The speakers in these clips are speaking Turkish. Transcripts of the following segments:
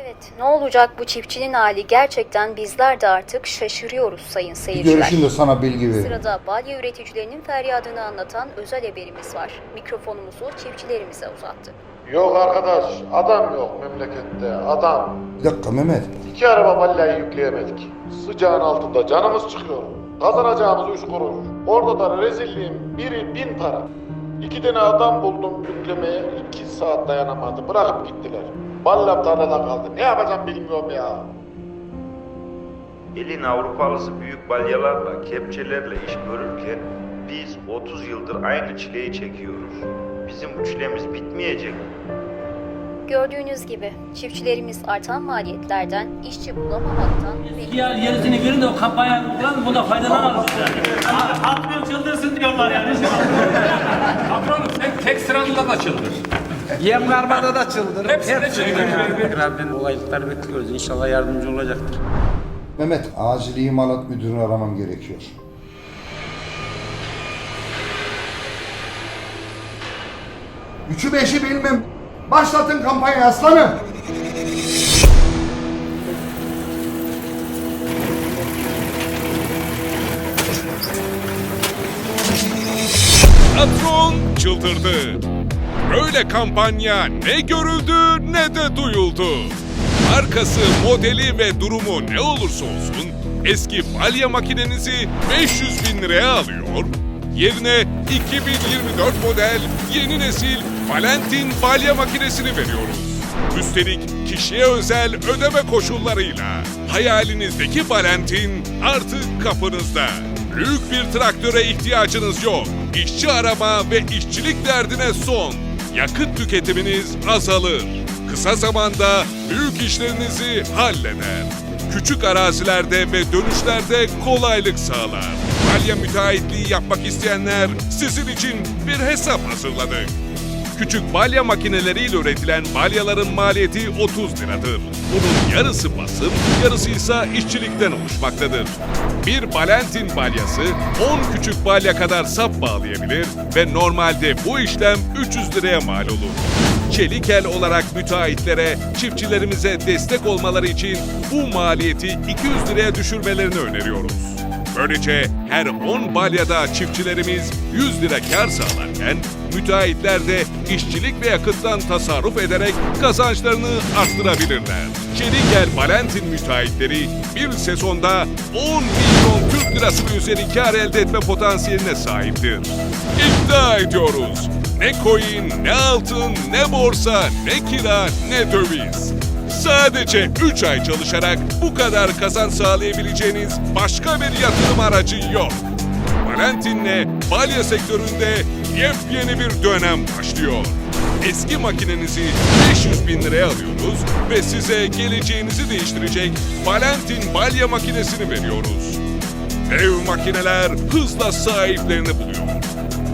Evet, ne olacak bu çiftçinin hali gerçekten bizler de artık şaşırıyoruz sayın seyirciler. görüşün de sana bilgi vereyim. Sırada balya üreticilerinin feryadını anlatan özel haberimiz var. Mikrofonumuzu çiftçilerimize uzattık. Yok arkadaş, adam yok memlekette, adam. Bir dakika Mehmet. İki araba balyayı yükleyemedik. Sıcağın altında canımız çıkıyor. Kazanacağımız üç kuruş. Orada da rezilliğin biri bin para. İki tane adam buldum yüklemeye, iki saat dayanamadı. Bırakıp gittiler. Ballam tarlada kaldı. Ne yapacağım bilmiyorum ya. Elin Avrupalısı büyük balyalarla, kepçelerle iş görürken biz 30 yıldır aynı çileyi çekiyoruz. Bizim bu çilemiz bitmeyecek. Gördüğünüz gibi çiftçilerimiz artan maliyetlerden, işçi bulamamaktan Diğer yerisini verin de o kampanya falan bu da faydalanalım. Patron çıldırsın diyorlar yani. Patronum sen tek sıranda da çıldır. Yem karmada da çıldır. Hepsine çıldır. Rabbim kolaylıklar bekliyoruz. İnşallah yardımcı olacaktır. Mehmet acil imalat müdürünü aramam gerekiyor. Üçü beşi bilmem. Başlatın kampanyayı aslanım. Patron çıldırdı. Böyle kampanya ne görüldü ne de duyuldu. Markası, modeli ve durumu ne olursa olsun eski balya makinenizi 500 bin liraya alıyor. Yerine 2024 model yeni nesil Valentin balya makinesini veriyoruz. Üstelik kişiye özel ödeme koşullarıyla hayalinizdeki Valentin artık kapınızda. Büyük bir traktöre ihtiyacınız yok. İşçi arama ve işçilik derdine son. Yakıt tüketiminiz azalır. Kısa zamanda büyük işlerinizi halleder. Küçük arazilerde ve dönüşlerde kolaylık sağlar. Balya müteahhitliği yapmak isteyenler sizin için bir hesap hazırladık. Küçük balya makineleriyle üretilen balyaların maliyeti 30 liradır. Bunun yarısı basım, yarısı ise işçilikten oluşmaktadır. Bir Balentin balyası 10 küçük balya kadar sap bağlayabilir ve normalde bu işlem 300 liraya mal olur. Çelikel olarak müteahhitlere, çiftçilerimize destek olmaları için bu maliyeti 200 liraya düşürmelerini öneriyoruz. Böylece her 10 balyada çiftçilerimiz 100 lira kar sağlarken müteahhitler de işçilik ve yakıttan tasarruf ederek kazançlarını arttırabilirler. Çelikel Valentin müteahhitleri bir sezonda 10 milyon Türk lirası ve üzeri kar elde etme potansiyeline sahiptir. İddia ediyoruz. Ne coin, ne altın, ne borsa, ne kira, ne döviz. Sadece 3 ay çalışarak bu kadar kazanç sağlayabileceğiniz başka bir yatırım aracı yok. Valentin'le balya sektöründe yepyeni bir dönem başlıyor. Eski makinenizi 500 bin liraya alıyoruz ve size geleceğinizi değiştirecek Valentin balya makinesini veriyoruz. Dev makineler hızla sahiplerini buluyor.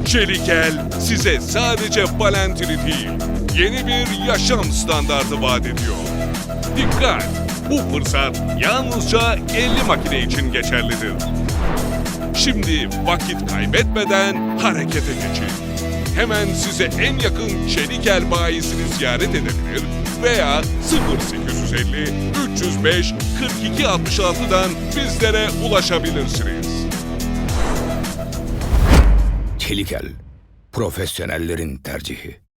Çelikel size sadece Valentin'i değil, yeni bir yaşam standardı vaat ediyor. Dikkat! Bu fırsat yalnızca 50 makine için geçerlidir. Şimdi vakit kaybetmeden harekete geçin. Hemen size en yakın Çelikel bayisini ziyaret edebilir veya 0850 305 4266'dan bizlere ulaşabilirsiniz. Çelikel, profesyonellerin tercihi.